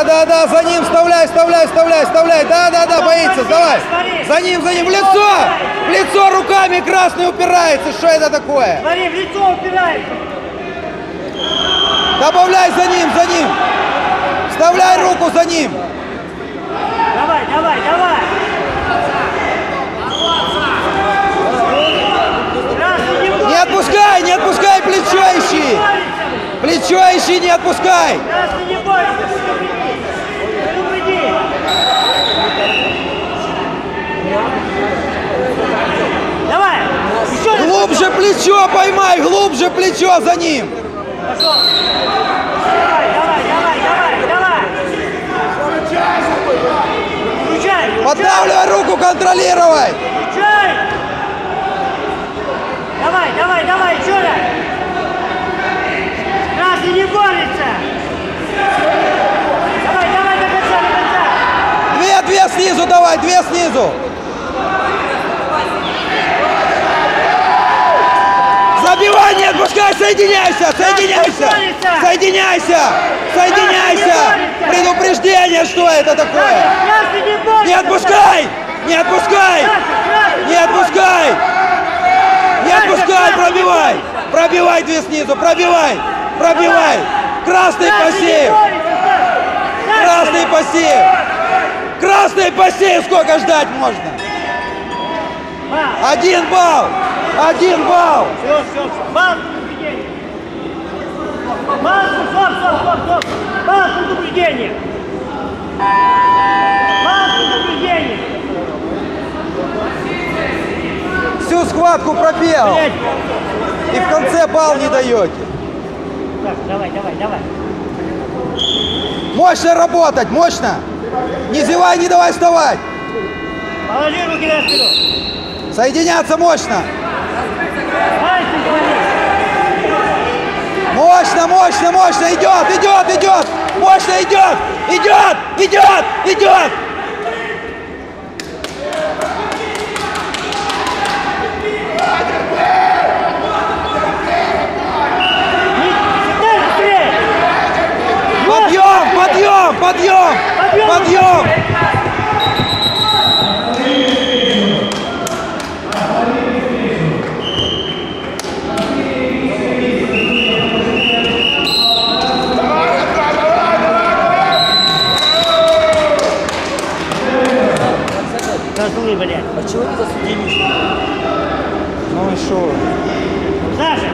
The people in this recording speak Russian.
Да, да, да, за ним вставляй, вставляй, вставляй, вставляй. Да, да, да, боится, давай. За ним, за ним, в лицо! В лицо руками красный упирается. Что это такое? Смотри, в лицо упирается. Добавляй за ним, за ним. Вставляй руку за ним. Давай, давай, давай. Не отпускай, не отпускай плечо ищи. Плечо ищи, не отпускай. Красный не борется. Предупреди. Предупреди. Давай. Еще раз. Глубже плечо поймай, глубже плечо за ним. Пошел. Давай, давай, давай, давай, давай. Поддавливай руку, контролировай. Включай. Давай, давай, давай, еще раз. Красный не борется. Давай, давай до конца, до конца. Две, две снизу давай, две снизу. Отпускай, соединяйся, соединяйся, соединяйся, соединяйся. Предупреждение, что это такое? Не отпускай, не отпускай, не отпускай, не отпускай, пробивай, пробивай две снизу, пробивай, пробивай. Красный посев, красный посев, красный посев, сколько ждать можно? Один балл, один балл. Все, все, все. Бал. Бал, стоп, стоп, стоп, стоп. Бал предупреждение. Бал предупреждение. Всю схватку пробел. И в конце балл не даете. Так, давай, давай, давай. Мощно работать, мощно. Не зевай, не давай вставать. Положи руки на спину. Соединяться мощно. Пальцы. Мощно, мощно, мощно. Идет, идет, идет. Мощно идет. Идет, идет, идет. Подъем, подъем, подъем, подъем. ты, блядь? Почему не засудили? Ну и что? Даже!